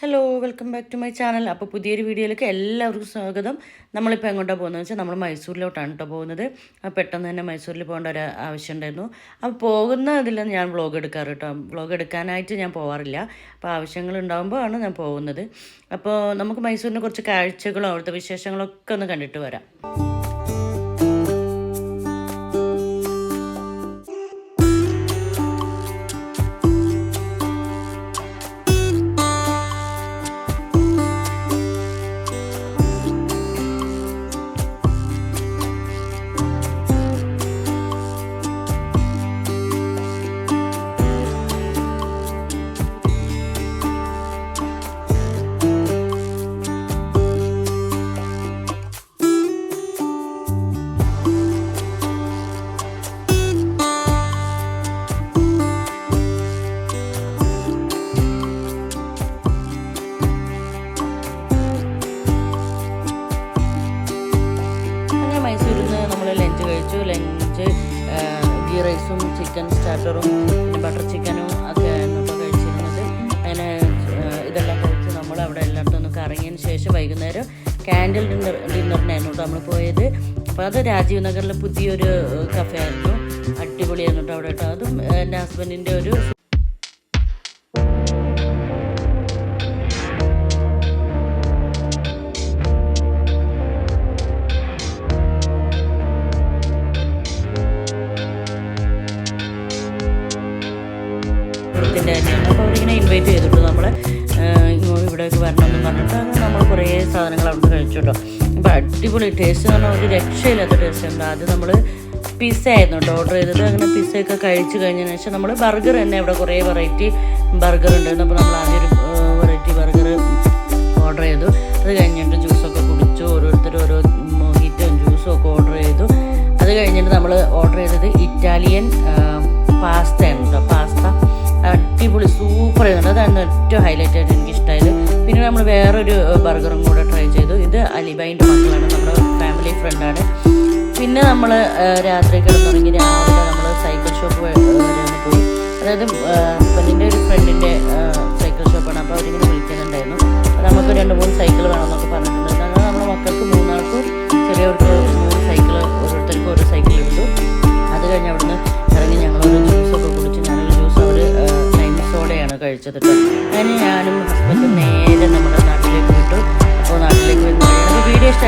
Hello welcome back to my channel അപ്പോൾ പുതിയൊരു വീഡിയോയിലേക്ക് എല്ലാവർക്കും സ്വാഗതം. നമ്മളിപ്പോൾ എങ്ങോട്ടാണ് പോകുന്നത് വെച്ചാൽ നമ്മൾ മൈസൂരിലോട്ടാണ് കേട്ടോ പോകുന്നത്. പെട്ടെന്ന് തന്നെ മൈസൂരിൽ പോകേണ്ട ഒരു ആവശ്യം ഉണ്ടായിരുന്നു. അപ്പോൾ പോകുന്ന ഇതിൽ ഞാൻ വ്ളോഗ് എടുക്കാറ് കേട്ടോ വ്ളോഗ് എടുക്കാനായിട്ട് ഞാൻ പോകാറില്ല അപ്പോൾ ആവശ്യങ്ങൾ ഉണ്ടാകുമ്പോൾ ആണ് ഞാൻ പോകുന്നത്. അപ്പോൾ നമുക്ക് മൈസൂരിനെ കുറച്ച് കാഴ്ചകളും അവിടുത്തെ വിശേഷങ്ങളൊക്കെ ഒന്ന് കണ്ടിട്ട് വരാം. നമ്മൾ ലഞ്ച് ഗീ റൈസും ചിക്കൻ സ്റ്റാർട്ടറും പിന്നെ ബട്ടർ ചിക്കനും ഒക്കെ നമ്മൾ കഴിച്ചിരുന്നത്. അങ്ങനെ ഇതെല്ലാം കഴിച്ച് നമ്മൾ അവിടെ എല്ലായിടത്തും ഒന്ന് കറങ്ങിയതിന് ശേഷം വൈകുന്നേരം ക്യാൻഡിൽ ഡിന്നർ ഡിന്നറിനായിരുന്നു കേട്ടോ നമ്മൾ പോയത്. അപ്പോൾ അത് രാജീവ് നഗറിലെ പുതിയൊരു കഫേ ആയിരുന്നു. അടിപൊളിയായിരുന്നു കേട്ടോ അവിടെ കേട്ടോ. അതും എന്റെ ഹസ്ബൻഡിന്റെ ഒരു ഇതിന്റെ തന്നെയാണ് അപ്പോൾ അവരിങ്ങനെ ഇൻവൈറ്റ് ചെയ്തിട്ട് നമ്മളെ ഇവിടേക്ക് വരണമെന്ന് പറഞ്ഞിട്ട് അങ്ങനെ നമ്മൾ കുറേ സാധനങ്ങൾ അവിടെ കഴിച്ചു കേട്ടോ അപ്പോൾ അടിപൊളി ടേസ്റ്റ് എന്ന് പറഞ്ഞാൽ ഒരു രക്ഷയില്ലാത്ത ടേസ്റ്റ് ഉണ്ട് ആദ്യം നമ്മൾ പിസ്സ ആയിരുന്നു കേട്ടോ ഓർഡർ ചെയ്തത്. അങ്ങനെ പിസ്സയൊക്കെ കഴിച്ചു കഴിഞ്ഞതിന് ശേഷം നമ്മൾ ബർഗർ തന്നെ ഇവിടെ കുറേ വെറൈറ്റി ബർഗർ ഉണ്ടായിരുന്നു. അപ്പോൾ നമ്മൾ ആദ്യം ഒരു വെറൈറ്റി ബർഗർ ഓർഡർ ചെയ്തു. അത് കഴിഞ്ഞിട്ട് ജ്യൂസൊക്കെ കുടിച്ചു. ഓരോരുത്തർ ഓരോ മൊഹിറ്റും ജ്യൂസും ഒക്കെ ഓർഡർ ചെയ്തു. അത് കഴിഞ്ഞിട്ട് നമ്മൾ ഓർഡർ ചെയ്തത് ഇറ്റാലിയൻ പാസ്ത ആണ് കേട്ടോ പാസ്ത അടിപൊളി സൂപ്പർ ആയിരുന്നു. അതാണ് ഏറ്റവും ഹൈലൈറ്റ് ആയിട്ട് എനിക്ക് ഇഷ്ടമായത് പിന്നെ നമ്മൾ വേറൊരു ബർഗറും കൂടെ ട്രൈ ചെയ്തു. ഇത് അലിബൈന്റെ മക്കളാണ് നമ്മുടെ ഫാമിലി ഫ്രണ്ടാണ് പിന്നെ നമ്മൾ രാത്രി കിടന്നുറങ്ങി രാവിലെ നമ്മൾ സൈക്കിൾ ഷോപ്പ് വരെ പോയി. അതായത് കഴിച്ചത് കേട്ടോ അങ്ങനെ ഞാനും ഹസ്ബൻഡും നേരെ നമ്മുടെ നാട്ടിലേക്ക് വിട്ടു. അപ്പോൾ നാട്ടിലേക്ക് വരുന്ന വീഡിയോ ഇഷ്ടം